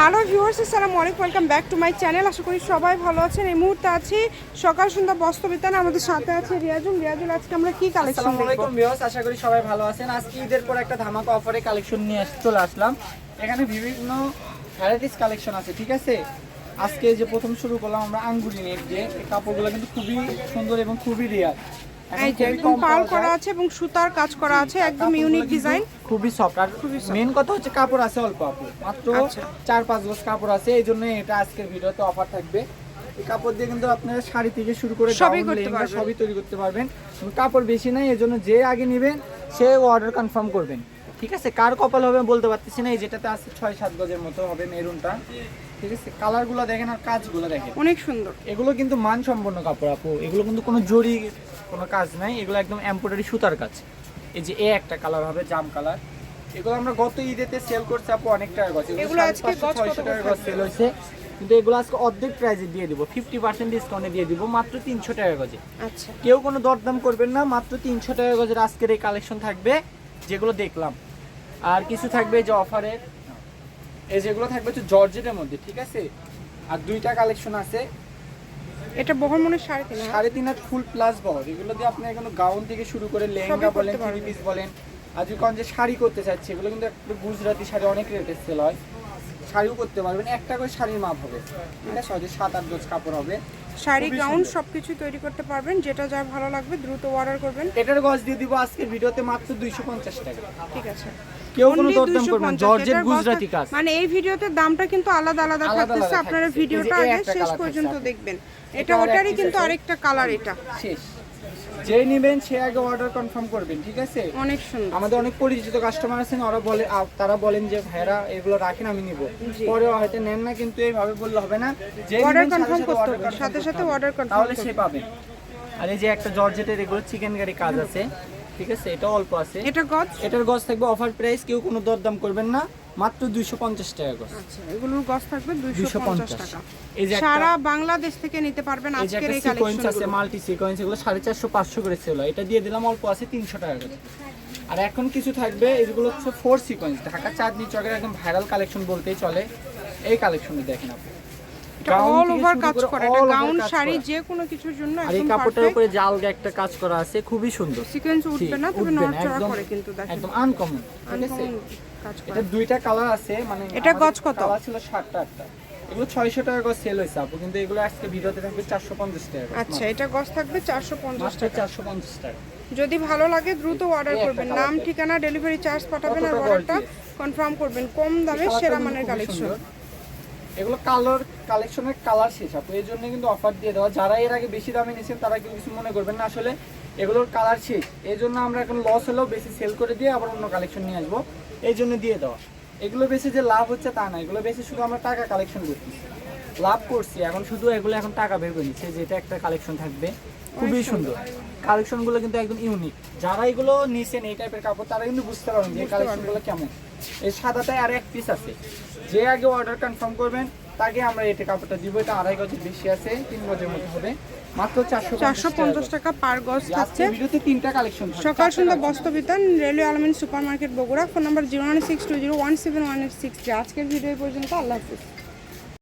Hello viewers আসসালামু আলাইকুম। Welcome back to my channel আশা করি সবাই ভালো আছেন। এই মুহূর্তে আছি সকাল সন্ধ্যা বস্ত্রবিতান আমাদের সাথে আছে রিয়াজুল। রিয়াজুল আজকে আমরা কি কালেকশন আসসালামু দেখব? আলাইকুম ভিউয়ার্স আশা করি সবাই ভালো আছেন। আজকে ঈদের পর একটা ধামাকা অফারে কালেকশন নিয়ে চলে আসলাম। এখানে বিভিন্ন ভ্যারাইটিস কালেকশন আছে ঠিক আছে? আজকে যে প্রথম শুরু করলাম আমরা আঙ্গুরি নেট দিয়ে। কাপড়গুলো কিন্তু খুবই সুন্দর এবং খুবই রিয়ার এই যে একদম পাল করা আছে এবং সুতার কাজ করা আছে একদম ইউনিক ডিজাইন খুবই সফট আর মেন কথা হচ্ছে কাপড় আছে অল্প আপু। মাত্র আচ্ছা। চার পাঁচ গজ কাপড় আছে এই জন্য এটা আজকের ভিডিওতে অফার থাকবে। এই কাপড় দিয়ে কিন্তু আপনারা শাড়ি থেকে শুরু করে সবই করতে পারবেন। সবই তৈরি করতে পারবেন। কাপড় বেশি নাই এই জন্য যে আগে নেবেন সে অর্ডার কনফার্ম করবেন। ঠিক আছে? কার কপাল হবে বলতে পারতেছি না এই যেটাতে আছে ছয় সাত গজের মতো হবে মেরুনটা। ঠিক আছে? কালারগুলো দেখেন আর কাজগুলো দেখেন। অনেক সুন্দর। এগুলো কিন্তু মানসম্পন্ন কাপড় আপু। এগুলো কিন্তু কোনো জরি কোনো কাজ নাই এগুলো একদম এমব্রয়ডারি সুতার কাজ। এই যে এ একটা কালার হবে জাম কালার এগুলো আমরা গত ঈদেতে সেল করছি আপু অনেক টাকা গছ। এগুলো আজকে গজ কত ছয়শো টাকা করে? সেল হয়েছে। কিন্তু এগুলো আজকে অর্ধেক প্রাইসে দিয়ে দিব। ফিফটি পার্সেন্ট ডিসকাউন্টে দিয়ে দিব মাত্র তিনশো টাকা গজে। আচ্ছা। কেউ কোনো দরদাম করবেন না মাত্র তিনশো টাকা গজের আজকের এই কালেকশন থাকবে যেগুলো দেখলাম। আর কিছু থাকবে যে অফারের এই যেগুলো থাকবে হচ্ছে জর্জেটের মধ্যে ঠিক আছে? আর দুইটা কালেকশন আছে। এটা বহর মনে সাড়ে তিন সাড়ে তিন হাত ফুল প্লাস বহর। এগুলো দিয়ে আপনি এখন গাউন থেকে শুরু করে লেহেঙ্গা বলেন থ্রি পিস বলেন যদি যে শাড়ি করতে চাচ্ছি এগুলো কিন্তু একটু গুজরাটি শাড়ি অনেক রেটে সেল হয়। শাড়িও করতে পারবেন একটা করে শাড়ির মাপ হবে। ঠিক আছে হয়তো সাত আট গজ কাপড় হবে। শাড়ি গাউন। সবকিছু তৈরি করতে পারবেন যেটা যা ভালো লাগবে দ্রুত অর্ডার করবেন। এটার গজ দিয়ে দিব আজকের ভিডিওতে মাত্র দুইশো পঞ্চাশ টাকা। ঠিক আছে। কেউ কোনো দরদাম করবেন 250 জর্জেট গুজরাটি কাজ। মানে এই ভিডিওতে দামটা কিন্তু আলাদা আলাদা থাকতেছে আপনারা ভিডিওটা আগে শেষ পর্যন্ত দেখবেন। এটা ওটারই কিন্তু আরেকটা কালার এটা। শেষ। যে নেবেন সে আগে অর্ডার কনফার্ম করবেন ঠিক আছে? অনেক সুন্দর। আমাদের অনেক পরিচিত কাস্টমার আছেন ওরা বলে তারা বলেন যে ভাইরা এগুলো রাখেন আমি নিব। পরে হয়তো নেন না কিন্তু এইভাবে বললে হবে না। যে confirm সাথে করতে হবে, সাথে সাথে order confirm তাহলে সে পাবে। আর এই যে একটা জর্জেটের এগুলো চিকেন গাড়ি কাজ আছে। ঠিক আছে এটা অল্প আছে। এটা গজ? এটার গজ থাকবে অফার প্রাইস কেউ কোনো দরদাম করবেন না মাত্র দুইশো পঞ্চাশ টাকা গজ। আচ্ছা এগুলোর গজ থাকবে দুইশো দুইশো পঞ্চাশ। পঞ্চাশ টাকা। এই যে সারা বাংলাদেশ থেকে নিতে পারবেন আজকের এই সিকোয়েন্স আছে মাল্টি সিকোয়েন্স এগুলো সাড়ে চারশো পাঁচশো করে সেল হয়। এটা দিয়ে দিলাম অল্প আছে তিনশো টাকা করে। আর এখন কিছু থাকবে এগুলো হচ্ছে ফোর সিকোয়েন্স ঢাকা চাঁদনি চকের একদম ভাইরাল কালেকশন বলতেই চলে। এই কালেকশনটা দেখেন আপনি। Gown অল ওভার কাজ করা এটা গাউন শাড়ি করা। যে কোনো কিছুর জন্য আর এই একদম কাপড়টার উপরে জালগা একটা কাজ করা আছে খুবই সুন্দর। সিকোয়েন্স উঠবে না তবে নড়চড়া করে কিন্তু দেখেন। একদম আনকমন ঠিক কাজ করা। এটা দুইটা কালার আছে মানে এটা গজ কত? কালার ছিল সাতটা আটটা। এগুলো ছয়শো টাকা করে সেল আপু কিন্তু এগুলো আজকে ভিডিওতে থাকবে টাকা আচ্ছা এটা গজ থাকবে টাকা। টাকা। যদি ভালো লাগে দ্রুত অর্ডার করবেন। নাম ঠিকানা ডেলিভারি চার্জ পাঠাবেন আর অর্ডারটা কনফার্ম করবেন। কম দামে সেরা মানের কালেকশন। এগুলো কালার কালেকশনের কালার শেষ। আপু এই জন্য কিন্তু অফার দিয়ে দেওয়া। যারা এর আগে বেশি দামে নিয়েছেন তারা কিন্তু কিছু মনে করবেন না। আসলে এগুলোর কালার শেষ। এই জন্য আমরা এখন লস হলেও বেশি সেল করে দিয়ে আবার অন্য কালেকশন নিয়ে আসব। এই জন্য দিয়ে দেওয়া। এগুলো বেশি যে লাভ হচ্ছে তা না। এগুলো বেশি শুধু আমরা টাকা কালেকশন করতেছি লাভ করছি। এখন শুধু এগুলো এখন টাকা বের করে নিচ্ছে যে এটা একটা কালেকশন থাকবে। খুবই সুন্দর। কালেকশনগুলো কিন্তু একদম ইউনিক যারা এগুলো নিছেন এই টাইপের কাপড় তারা কিন্তু বুঝতে পারবেন যে কালেকশনগুলো কেমন। এই সাদাটায় আর এক পিস আছে। যে আগে অর্ডার কনফার্ম করবেন তাকে আমরা এটা কাপড়টা দিব। এটা আড়াই গজের বেশি আছে তিন গজের মতো হবে। মাত্র চারশো চারশো পঞ্চাশ টাকা পার গজ থাকছে। ভিডিওতে তিনটা collection Sokal Sondhya Bostrobitan railway Almin super market Bogura phone number zero one six two zero one seven one eight six আজকের ভিডিও পর্যন্ত আল্লাহ হাফিজ।